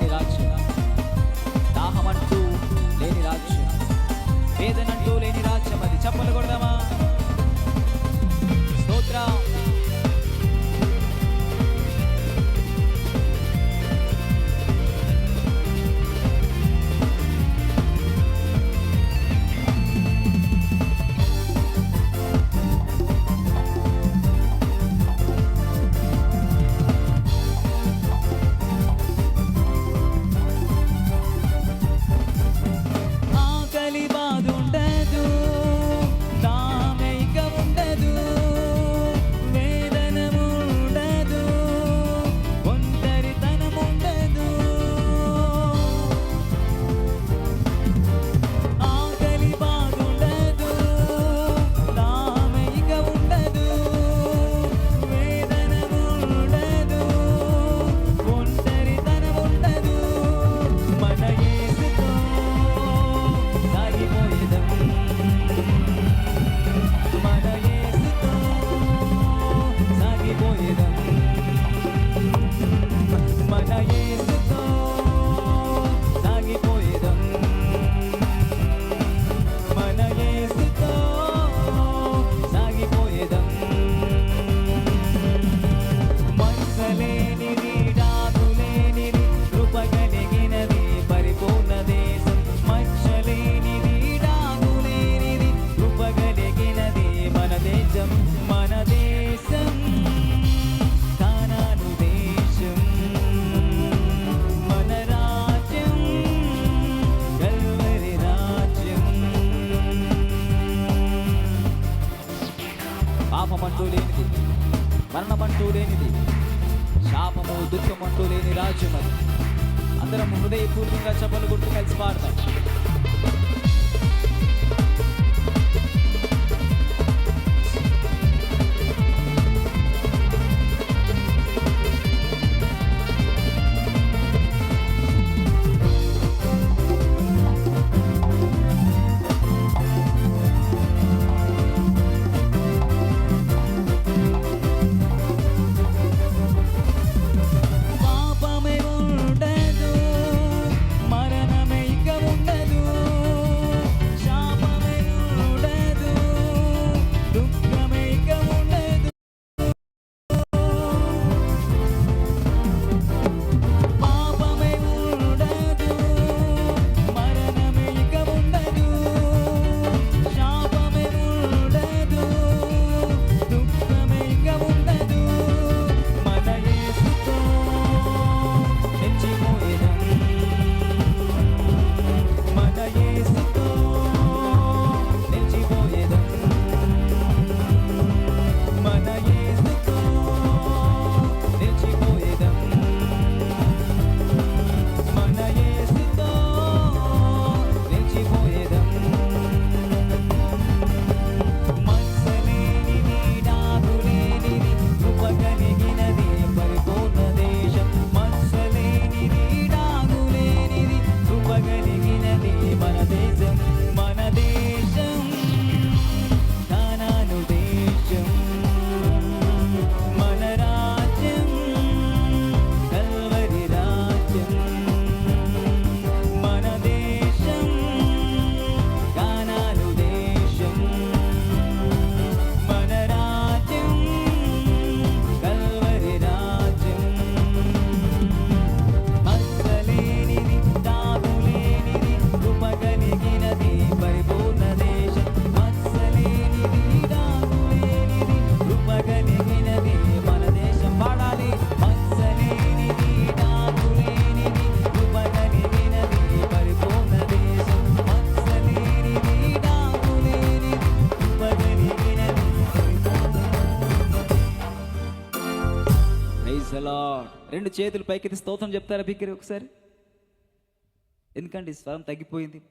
లేని రాజ్యం. దాహమంటూ లేని రాజ్యం. వేదనంటూ లేని రాజ్యం. అది చెప్పలు కొడదామా? స్తోత్ర. மனைய లేనిది. మరణమంటూ లేనిది. శాపము దుఃఖమంటూ లేని రాజ్యం అది అందరం హృదయపూర్వకంగా చెప్పలు గుర్తు కలిసి పాడతాం రెండు చేతులు పైకి స్తోత్రం చెప్తారా బిక్కిరి ఒకసారి? ఎందుకంటే ఈ స్వరం తగ్గిపోయింది?